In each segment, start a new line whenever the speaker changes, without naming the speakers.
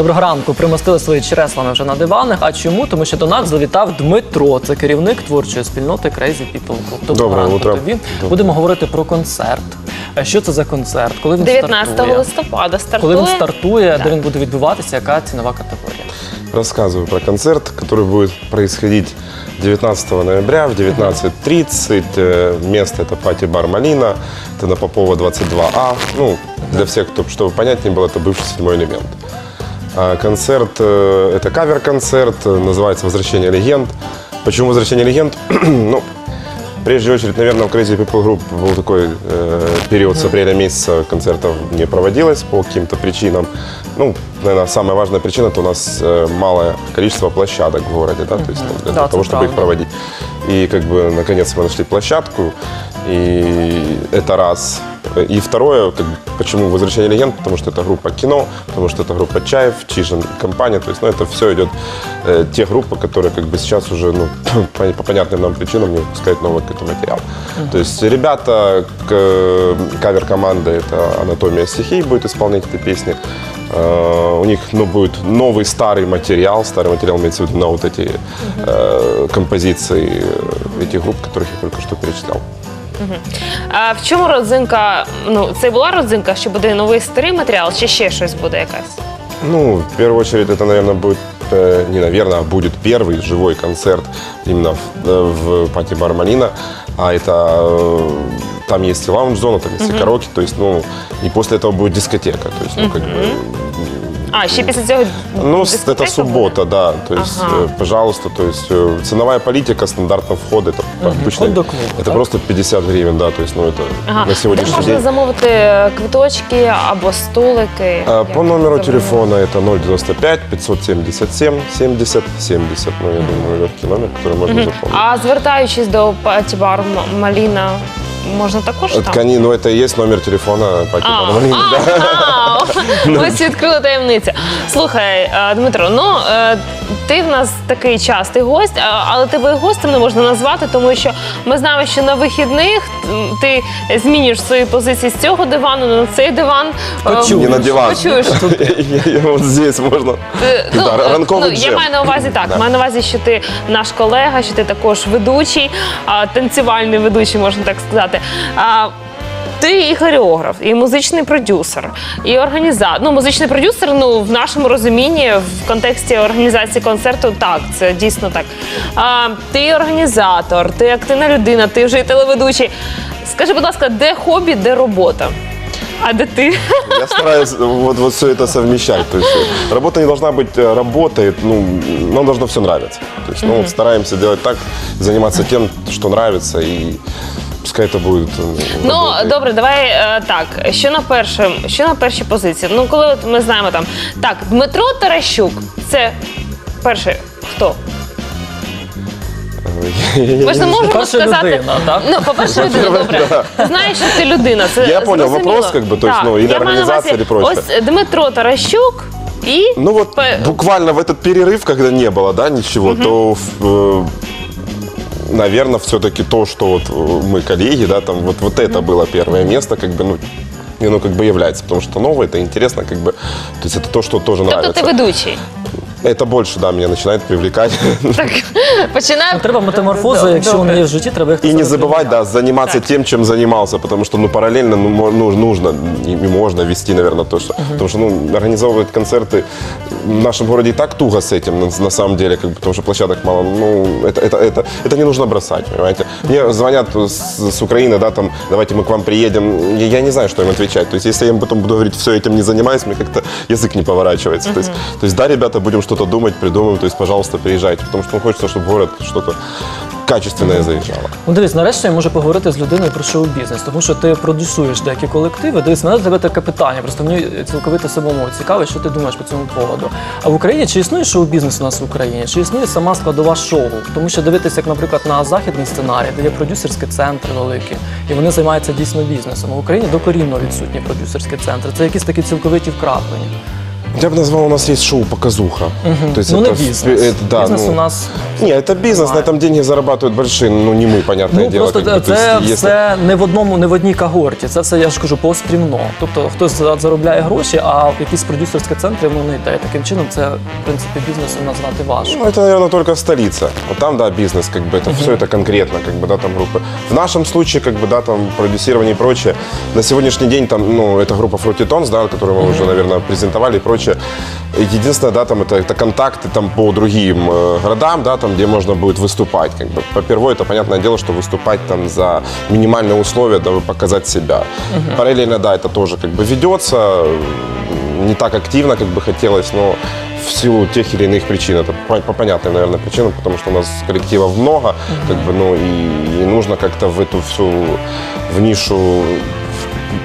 Доброго ранку. Примостили свої череслами вже на диванах. А чому? Тому що до нас завітав Дмитро. Це керівник творчої спільноти Crazy People Group. Доброго
Доброго
ранку
утра.
тобі. Будемо говорити про концерт. Е, Що це за концерт? Коли він
19
стартує?
листопада стартує.
Коли він стартує,
Так.
де він буде відбуватися, яка цінова категорія?
Рассказываю про концерт, который будет происходить 19 ноября в 19.30. Э, Место это пати-бар «Малина». Это на Попова 22А. Ну, для всех, кто, чтобы понятнее было, это бывший седьмой элемент. А Концерт, э, это кавер-концерт, э, называется «Возвращение легенд». Почему «Возвращение легенд»? ну, прежде очередь, наверное, в Crazy People Group был такой э, период с апреля месяца концертов не проводилось по каким-то причинам. Ну, наверное, самая важная причина это у нас э, малое количество площадок в городе, да, то есть ну, для
Да,
того, чтобы их проводить. И как бы наконец мы нашли площадку, и это раз. И второе, как почему «Возвращение легенд», потому что это группа кино, потому что это группа Чаев, Чижин, компания, то есть, ну, это все идет, э, те группы, которые как бы сейчас уже, ну, по, по понятным нам причинам не выпускают новый какой-то материал. То есть ребята, к- кавер-команда, это «Анатомия стихий» будет исполнять эти песни. Э, У них ну, будет новый старый материал. Старый материал имеется в виду на вот эти э, композиции э, этих групп, которых я только что перечислял.
А в чому родзинка? Ну, це була родзинка, що буде новий старий матеріал, чи ще щось буде якась?
Ну, в первую очередь, это, наверное, будет, э, не наверное, а будет первый живой концерт именно в, э, в пати бар Малина. А это э, там есть и лаунж-зона, там есть и караоке, то есть, ну, и после этого будет дискотека. То есть, ну, как бы,
А, ще після цього.
Ну, с-
дискотека
это суббота, да. То есть,
Ага.
э, пожалуйста, то есть э, ценовая политика, стандартный вход, это обычно,
Вход до клуба,
это
так?
просто 50 гривен, да, то есть, ну, это
буде? Ага.
на
Де
сегодняшний
можна
день.
замовити квиточки або столики?
А,
Як
По номеру
забронювати?
телефона это 095 577 70 70. Ну, я думаю, легкий номер, который можно запомнить.
А звертаючись до патібару Маліна, можна також там?
Ткани, ну это и есть номер телефона Пати
А,
Бармалини, да.
а, а, Ось відкрили таємницю. Слухай, е, Дмитро, ну е, ти в нас такий частий гость, а- але тебе і гостем не можна назвати, тому що ми знаємо, що на вихідних м, ти змінюєш свої позиції з цього дивану на цей диван. Е,
Почуєш.
Не на диван.
Почуєш.
Я- я Вот здесь можно.
Е, Ну,
Да,
е,
ранковий
ну, я
джем.
маю на увазі так.
Да.
Маю на увазі, що ти наш колега, що ти також ведучий, а, танцювальний ведучий, можна так сказати. А, ти і хореограф, і музичний продюсер, і організатор. Ну, музичний продюсер, ну в нашому розумінні, в контексті організації концерту, так, це дійсно так. А, ти і організатор, ти активна людина, ти вже і телеведучий. Скажи, будь ласка, де хобі, де робота? А де ти?
Я стараюсь вот, вот все это совмещать. То есть э, работа не должна быть э, работой, ну, нам должно все нравиться. То есть, ну, вот стараемся делать так, заниматься тем, что нравится, и пускай это будет. э,
Ну
работой.
добре, давай е, так. Що на першим, що на першій позиції? Ну, коли от ми знаємо там так, Дмитро Таращук, це перший хто? Ви ж не можемо
Перша
сказати.
людина, так?
Ну, по-перше, людина, добре. Ти знаєш, що ти людина. Це
Я понял
зрозуміло.
вопрос, как бы, то есть,
Так,
ну, или
я маю на
організація,
увазі,
или прочее.
Ось е, Дмитро Таращук і
Ну вот
Пе-
буквально в этот перерыв, когда не было, да, ничего, то, наверное, все-таки то, что вот э, мы коллеги, да, там вот, вот это было первое место, как бы, ну, и оно как бы является, потому что новое, это интересно, как бы, то есть это то, что тоже
тобто
нравится.
ти ведучий.
Это больше, да, меня начинает привлекать.
Так починаємо.
Треба метаморфози, якщо вони є в житті, треба їх
И не
називати
забывать, да, заниматься тем, чем занимался, потому что, ну, параллельно, ну, мо- ну, нужно и и можно вести, наверное, то, что... Потому что, ну, организовывать концерты в нашем городе и так туго с этим, на, на самом деле, как бы, потому что площадок мало. Ну, это, это, это, это не нужно бросать, понимаете? Мне звонят с, с Украины, да, там, давайте мы к вам приедем. Я, я не знаю, что им отвечать. То есть, если я им потом буду говорить, все, этим не занимаюсь, мне как-то язык не поворачивается. То, есть, то есть, да, ребята, будем что-то думать, придумаем, то есть, пожалуйста, приезжайте, потому что ну, хочется, чтобы город что-то качественное заезжало.
Ну дивись, нарешті я можу поговорити з людиною про шоу-бізнес, тому що ти продюсуєш деякі колективи. Дивись, мене до тебе таке питання. Просто мені цілковито самому цікаво, що ти думаєш по цьому поводу. А в Україні чи існує шоу-бізнес у нас в Україні? Чи існує сама складова шоу? Тому що дивитися, як, наприклад, на західний сценарій, де є продюсерські центри великі, і вони займаються дійсно бізнесом. А в Україні докорінно відсутні продюсерські центри. Це якісь такі цілковиті вкраплення.
Я бы назвал, у нас есть шоу «Показуха». То есть
Ну, не
это в-
бізнес.
это- да,
бізнес
ну,
у нас
Не, это бизнес, на этом деньги зарабатывают большие, ну не мы, понятное
Ну
дело.
просто
как бы, то
це
есть, если-
все не в одному, не в одній когорті. Це все я ж кажу пострімно. Тобто хтось за- заробляє гроші, а в якісь продюсерські центри воно не йде. Таким чином, це в принципі бізнесом назвати важко.
Ну, это, наверное, только столица. Вот там, да, бизнес, как бы, это все это конкретно, как бы, да, там группы. В нашем случае, как бы, да, там, продюсирование и прочее. На сегодняшний день, там, ну, это группа Fruity Tones, да, которую мы уже, наверное, презентовали и прочее. Единственное, да, там, это, это контакты, там, по другим э, городам, да, там, где можно будет выступать, как бы. Попервой, это понятное дело, что выступать там за минимальные условия, дабы показать себя. Параллельно, да, это тоже, как бы, ведется, не так активно, как бы хотелось, но в силу тех или иных причин. Это по, по понятным, наверное, причинам, потому что у нас коллективов много, как бы, ну, и, и нужно как-то в эту всю, в нишу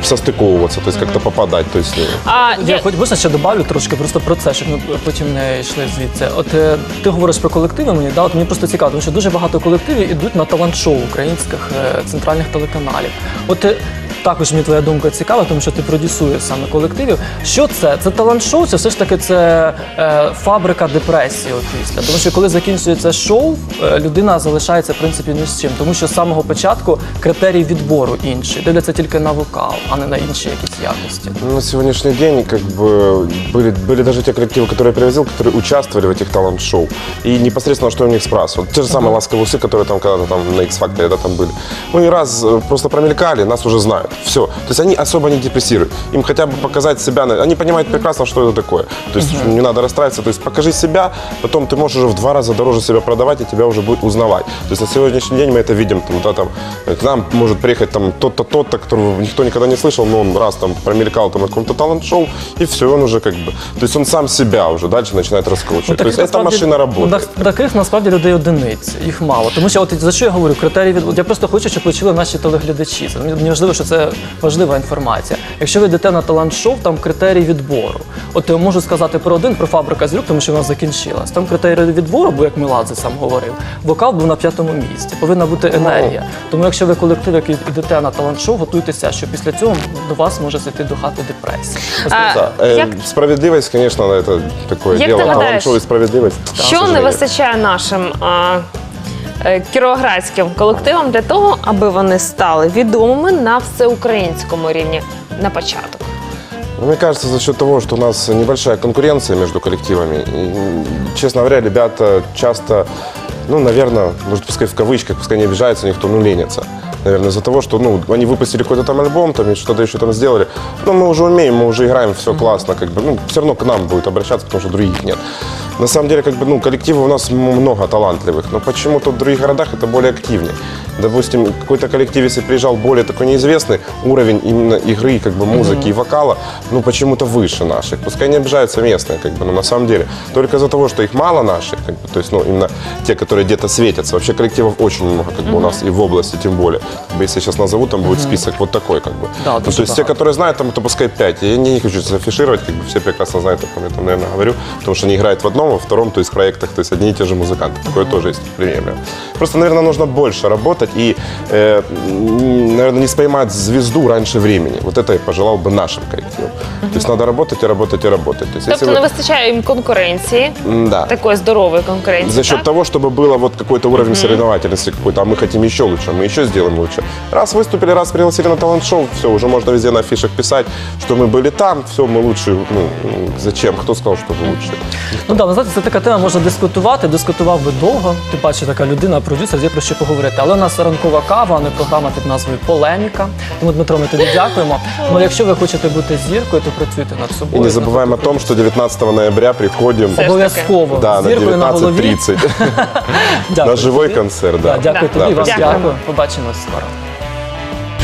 состыковываться, то есть как-то попадать. То есть, э,
А,
Я
я,
хоч можна ще добавлю трошки просто про це, щоб ми потім не йшли звідси. От е, ти говориш про колективи мені, да, от мені просто цікаво, тому що дуже багато колективів ідуть на талант-шоу українських е, центральних телеканалів. От е, також мені твоя думка цікава, тому що ти продюсуєш саме колективів. Що це? Це талант-шоу, чи все ж таки це е, фабрика депресії опісля? Тому що коли закінчується шоу, е, людина залишається в принципі ні з чим, тому що з самого початку критерій відбору інший. Дивляться тільки на вокал, а не на інші якісь якості.
Ну, На сегодняшний день как бы были, были даже те коллективы, которые я привозил, которые участвовали в этих талант-шоу. И непосредственно, что у них спрашивают. Те же самые ласковые усы, которые там когда-то там на X-Factor да, там были. Мы не раз э, просто промелькали, нас уже знают. Все. То есть они особо не депрессируют. Им хотя бы показать себя. на- Они понимают прекрасно, что это такое. То есть не надо расстраиваться. То есть покажи себя, потом ты можешь уже в два раза дороже себя продавать, и тебя уже будет узнавать. То есть на сегодняшний день мы это видим. Там, да, там, э, к нам может приехать там тот-то, тот-то, которого никто никогда не слышал, но он раз там промелькал там на каком-то талант-шоу, и все, он уже как бы... То есть он сам себя уже дальше начинает раскручивать. то есть это
насправді-
машина работает.
Ну, так- таких насправді людей одиниці, їх мало. Тому що от за що я говорю, критерії від я просто хочу, щоб почули наші телеглядачі. Це мені важливо, що це важлива інформація. Якщо ви йдете на талант-шоу, там критерій відбору. От я можу сказати про один про фабрика зірок, тому що вона закінчилась. Там критерій відбору, бо як Меладзе сам говорив, вокал був на п'ятому місці. Повинна бути енергія. Тому якщо ви колектив, який йдете на талант-шоу, готуйтеся, що після цього до вас може зайти до хати депресія.
а, як,
это такое
Як
дело.
ти гадаєш,
Талант-шоу и справедливость. к
що не вистачає нашим а, е, кіровоградським колективам для того, аби вони стали відомими на всеукраїнському рівні на початок?
Мне кажется, за счет того, что у нас небольшая конкуренция между коллективами. И, честно говоря, ребята часто, ну, наверное, может, пускай в кавычках, пускай не обижаются никто, ну, ленятся. Наверное, из-за того, что, ну, они выпустили какой-то там альбом, там, что-то еще там сделали. Ну, мы уже умеем, мы уже играем, все классно, как бы, ну, все равно к нам будет обращаться, потому что других нет. На самом деле, как бы, ну, коллективов у нас много талантливых, но почему-то в других городах это более активнее. Допустим, какой-то коллектив, если приезжал более такой неизвестный, уровень именно игры, как бы музыки и вокала, ну почему-то выше наших. Пускай не обижаются местные, как бы, но на самом деле только из-за того, что их мало наших, как бы, то есть, ну, именно те, которые где-то светятся. Вообще коллективов очень много, как бы у нас и в области тем более Как бы, если сейчас назову, там будет список вот такой, как бы.
Да,
ну,
дуже
то есть те,
багато.
которые знают, там это пускай 5. Я не хочу зафишировать, как бы все прекрасно знают, о ком я там, наверное, говорю, потому что они играют в одном, во втором, то есть проектах, то есть одни и те же музыканты. Такое тоже есть примерно. Просто, наверное, нужно больше работать и, э, м, наверное, не споймать звезду раньше времени. Вот это я пожелал бы нашим коллективам. То есть надо работать и работать и работать. То есть,
Тобто
если
не
вы-
вистачає їм конкуренції,
М, да.
такої здорової конкуренції.
За счет
так?
того, чтобы было вот какой-то уровень соревновательности какой-то, а мы хотим еще лучше, мы еще сделаем лучше. Раз выступили, раз пригласили на талант-шоу, все, уже можно везде на афишах писать, что мы были там, все, мы лучше. Ну, зачем? Кто сказал, что вы лучше?
Ну да, ви знаєте, це така тема можна дискутувати. Дискутував би довго. Тим паче така людина, продюсер, є про що поговорити. Але у нас ранкова кава, а не програма під назвою Полеміка. Тому Дмитро, ми тобі дякуємо. Ну якщо ви хочете бути зіркою, то працюйте над
И
собою.
не забываем о том, что 19 ноября приходим
Все ж
обов'язково
да, на
зіркою на голові.
19.30
Дякую
на живой
тобі.
концерт.
Да,
Да.
дякую
Да,
тобі, вам
дякую.
дякую. Побачимось скоро.